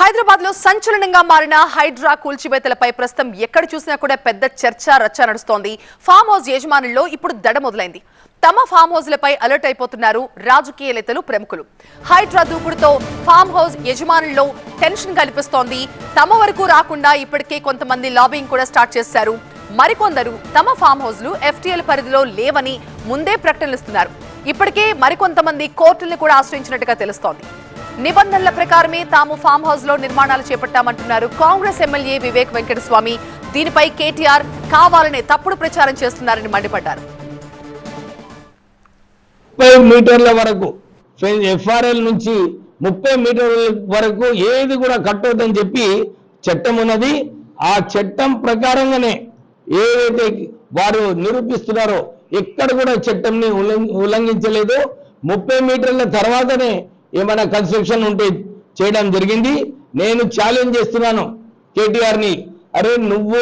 హైదరాబాద్లో సంచలనంగా మారిన హైడ్రా కూల్చివేతలపై ప్రస్తుతం ఎక్కడ చూసినా కూడా పెద్ద చర్చ రచ్చ నడుస్తోంది. ఫామ్ హౌస్ యజమానుల్లో ఇప్పుడు దడ మొదలైంది. తమ ఫామ్ హౌస్లపై అలర్ట్ అయిపోతున్నారు రాజకీయ నేతలు ప్రముఖులు. హైడ్రా దూకుడుతో ఫామ్ హౌస్ యజమానుల్లో టెన్షన్ కల్పిస్తోంది. తమ వరకు రాకుండా ఇప్పటికే కొంతమంది లాబింగ్ కూడా స్టార్ట్ చేశారు. మరికొందరు తమ ఫామ్ హౌస్లు ఎఫ్టీఎల్ పరిధిలో లేవని ముందే ప్రకటనలు ఇస్తున్నారు. ఇప్పటికే మరికొంతమంది కోర్టుల్ని కూడా ఆశ్రయించినట్టుగా తెలుస్తోంది. నిబంధనల ప్రకారమే తాము ఫామ్ హౌస్లో నిర్మాణాలు చేపట్టామంటున్నారు. కాంగ్రెస్ ఎమ్మెల్యే వివేక్ వెంకటస్వామి. దీనిపై కేటీఆర్ కావాలనే తప్పుడు ప్రచారం చేస్తున్నారని మండిపడ్డారు. ముప్పై మీటర్ల వరకు ఎఫ్ఆర్ఎల్ నుంచి ముప్పై మీటర్ల వరకు ఏది కూడా కట్టొద్దని చెప్పి చట్టం ఉన్నది. ఆ చట్టం ప్రకారంగానే ఏదైతే వారు నిరూపిస్తున్నారో ఎక్కడ కూడా చట్టంని ఉల్లం- ఉల్లంఘించలేదు. ముప్పై మీటర్ల తర్వాతనే ఏమైనా కన్స్ట్రక్షన్ ఉంటే చేయడం జరిగింది. నేను ఛాలెంజ్ చేస్తున్నాను కేటీఆర్ని. అరే నువ్వు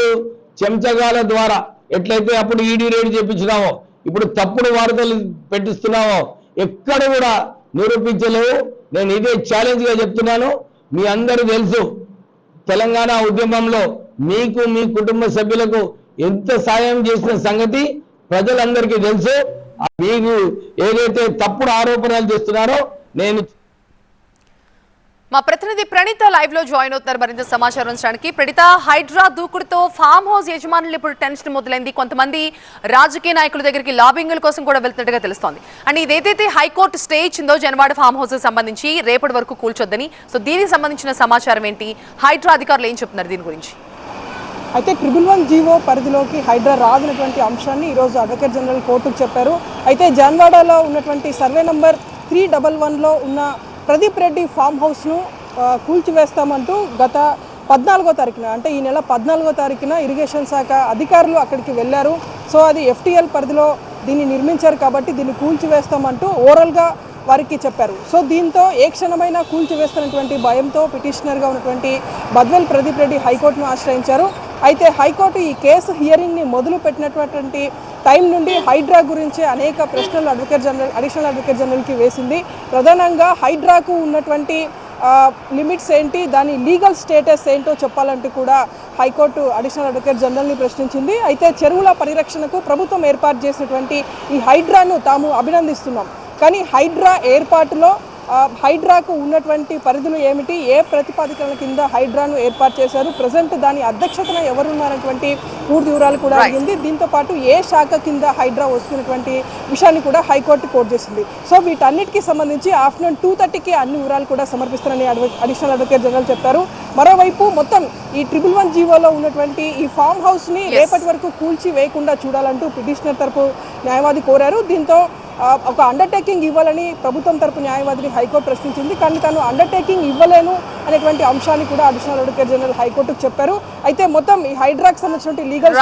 చెంచగాల ద్వారా ఎట్లయితే అప్పుడు ఈడీ రేటు చేపించినావో ఇప్పుడు తప్పుడు వార్తలు పెట్టిస్తున్నావో ఎక్కడ కూడా నిరూపించలేవు. నేను ఇదే ఛాలెంజ్గా చెప్తున్నాను. మీ అందరూ తెలుసు తెలంగాణ ఉద్యమంలో మీకు మీ కుటుంబ సభ్యులకు ఎంత సాయం చేసిన సంగతి ప్రజలందరికీ తెలుసు. మీకు ఏదైతే తప్పుడు ఆరోపణలు చేస్తున్నారో నేను మా ప్రతినిధి ప్రణీత లైవ్లో జాయిన్ అవుతున్నారు మరింత సమాచారం ఉంచడానికి ప్రణీత హైడ్రా దూకుడుతో ఫామ్ హౌస్ యజమానులు ఇప్పుడు టెన్షన్ మొదలైంది. కొంతమంది రాజకీయ నాయకుల దగ్గరికి లాబింగుల కోసం కూడా వెళ్తున్నట్టుగా తెలుస్తోంది. అండ్ ఇదేదైతే హైకోర్టు స్టే ఇచ్చిందో జనవాడ ఫామ్ హౌస్ సంబంధించి రేపటి వరకు కూల్చొద్దని. సో దీనికి సంబంధించిన సమాచారం ఏంటి? హైడ్రా అధికారులు ఏం చెప్తున్నారు దీని గురించి? అయితే ట్రిబుల్ వన్ జీవో పరిధిలోకి హైడ్రా రాదన్నటువంటి అంశాన్ని ఈరోజు అడ్వకేట్ జనరల్ కోర్టుకు చెప్పారు. అయితే జాన్వాడలో ఉన్నటువంటి సర్వే నంబర్ త్రీ డబల్ వన్లో ఉన్న ప్రదీప్ రెడ్డి ఫామ్ హౌస్ను కూల్చివేస్తామంటూ గత పద్నాలుగో తారీఖున అంటే ఈ నెల పద్నాలుగో తారీఖున ఇరిగేషన్ శాఖ అధికారులు అక్కడికి వెళ్ళారు. సో అది ఎఫ్టీఎల్ పరిధిలో దీన్ని నిర్మించారు కాబట్టి దీన్ని కూల్చివేస్తామంటూ ఓవరాల్గా వారికి చెప్పారు. సో దీంతో ఏ క్షణమైనా కూల్చివేస్తున్నటువంటి భయంతో పిటిషనర్గా ఉన్నటువంటి బద్వెల్ ప్రదీప్ రెడ్డి హైకోర్టును ఆశ్రయించారు. అయితే హైకోర్టు ఈ కేసు హియరింగ్ని మొదలు పెట్టినటువంటి టైం నుండి హైడ్రా గురించి అనేక ప్రశ్నలు అడ్వకేట్ జనరల్ అడిషనల్ అడ్వకేట్ జనరల్కి వేసింది. ప్రధానంగా హైడ్రాకు ఉన్నటువంటి లిమిట్స్ ఏంటి దాని లీగల్ స్టేటస్ ఏంటో చెప్పాలంటూ కూడా హైకోర్టు అడిషనల్ అడ్వకేట్ జనరల్ని ప్రశ్నించింది. అయితే చెరువుల పరిరక్షణకు ప్రభుత్వం ఏర్పాటు చేసినటువంటి ఈ హైడ్రాను తాము అభినందిస్తున్నాం. కానీ హైడ్రా ఏర్పాటులో హైడ్రాకు ఉన్నటువంటి పరిధులు ఏమిటి? ఏ ప్రతిపాదికల కింద హైడ్రాను ఏర్పాటు చేశారు? ప్రజెంట్ దాని అధ్యక్షతన ఎవరున్నారనేటువంటి పూర్తి వివరాలు కూడా అడిగింది. దీంతో పాటు ఏ శాఖ కింద హైడ్రా వస్తున్నటువంటి విషయాన్ని కూడా హైకోర్టు కోర్టు చేసింది. సో వీటన్నిటికీ సంబంధించి ఆఫ్టర్నూన్ టూ థర్టీకి అన్ని వివరాలు కూడా సమర్పిస్తారని అడిషనల్ అడ్వకేట్ జనరల్ చెప్పారు. మరోవైపు మొత్తం ఈ ట్రిపుల్ వన్ జీవోలో ఉన్నటువంటి ఈ ఫామ్ హౌస్ని రేపటి వరకు కూల్చి వేయకుండా చూడాలంటూ పిటిషనర్ తరపు న్యాయవాది కోరారు. దీంతో ఒక అండర్టేకింగ్ ఇవ్వాలని ప్రభుత్వం తరపు న్యాయవాదిని హైకోర్టు ప్రశ్నించింది. కానీ తాను అండర్టేకింగ్ ఇవ్వలేను అనేటువంటి అంశాన్ని కూడా అడిషనల్ అడ్వకేట్ జనరల్ హైకోర్టుకు చెప్పారు. అయితే మొత్తం ఈ హైడ్రాక్ సంబంధించిన లీగల్